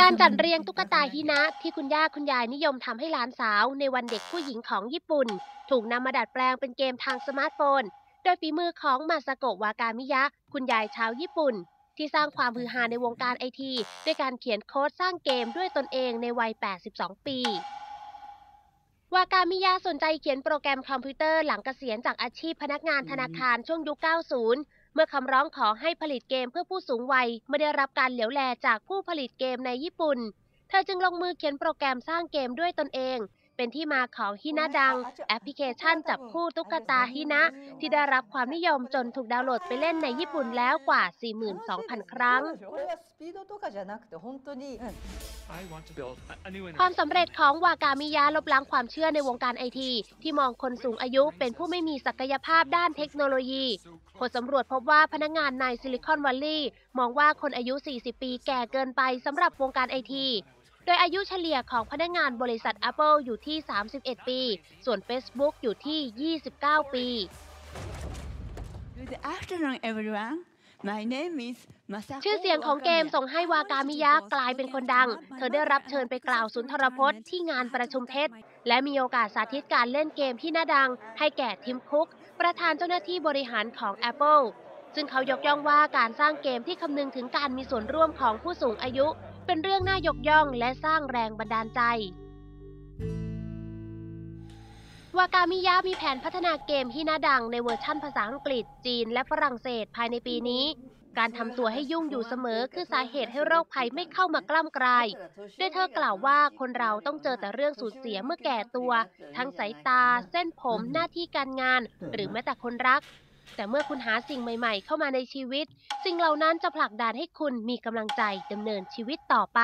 การจัดเรียงตุ๊กตาฮินะที่คุณย่าคุณยายนิยมทำให้หลานสาวในวันเด็กผู้หญิงของญี่ปุ่น ถูกนำมาดัดแปลงเป็นเกมทางสมาร์ทโฟน โดยฝีมือของมาสโกะวากามิยะ คุณยายชาวญี่ปุ่น ที่สร้างความฮือฮาในวงการไอทีด้วยการเขียนโค้ดสร้างเกมด้วยตนเองในวัย 82 ปีวากามิยะสนใจเขียนโปรแกรมคอมพิวเตอร์หลังเกษียณจากอาชีพพนักงานธนาคารช่วงยุค 90 มื่อคำร้องขอให้ผลิตเกมเพื่อผู้สูงวัยไม่ได้รับการเหลียวแลจากผู้ผลิตเกมในญี่ปุ่น เธอจึงลงมือเขียนโปรแกรมสร้างเกมด้วยตนเอง เป็นที่มาของฮินะดัง แอปพลิเคชันจับคู่ตุ๊กตาฮินะ ที่ได้รับความนิยมจนถูกดาวน์โหลดไปเล่นในญี่ปุ่นแล้วกว่า 42,000 ครั้ง ความสำเร็จของวากามิยะลบล้างความเชื่อในวงการไอที ที่มองคนสูงอายุเป็นผู้ไม่มีศักยภาพด้านเทคโนโลยีผลสำรวจพบว่าพนักงานในซิลิคอนวัลลีย์มองว่าคนอายุ 40 ปีแก่เกินไปสำหรับวงการไอที ดยอายุเฉลี่ยของพนักงานบริษัท Apple อยู่ที่ 31 ปี ส่วน Facebook อยู่ที่ 29 ปี Good afternoon, everyone. My name is Masako ชื่อเสียงของเกมส่งให้วากามิยะกลายเป็นคนดัง เธอได้รับเชิญไปกล่าวสุนทรพจน์ที่งานประชุมเท็จและมีโอกาสสาธิตการเล่นเกมที่น่าดัง ให้แก่ทิมคุก ประธานเจ้าหน้าที่บริหารของ Apple ซึ่งเขายกย่องว่าการสร้างเกมที่คำนึงถึงการมีส่วนร่วมของผู้สูงอายุ เป็นเรื่องน่ายกย่องและสร้างแรงบันดาลใจ วากามิยะมีแผนพัฒนาเกมที่น่าดังในเวอร์ชั่นภาษาอังกฤษ จีน และฝรั่งเศสภายในปีนี้ การทำตัวให้ยุ่งอยู่เสมอคือสาเหตุให้โรคภัยไม่เข้ามากล้ำกลายโดยเธอกล่าวว่าคนเราต้องเจอแต่เรื่องสูญเสียเมื่อแก่ตัว ทั้งสายตา เส้นผม หน้าที่การงาน หรือแม้แต่คนรัก แต่เมื่อคุณหาสิ่งใหม่ ๆ เข้ามาในชีวิต สิ่งเหล่านั้นจะผลักดันให้คุณมีกำลังใจดำเนินชีวิตต่อไป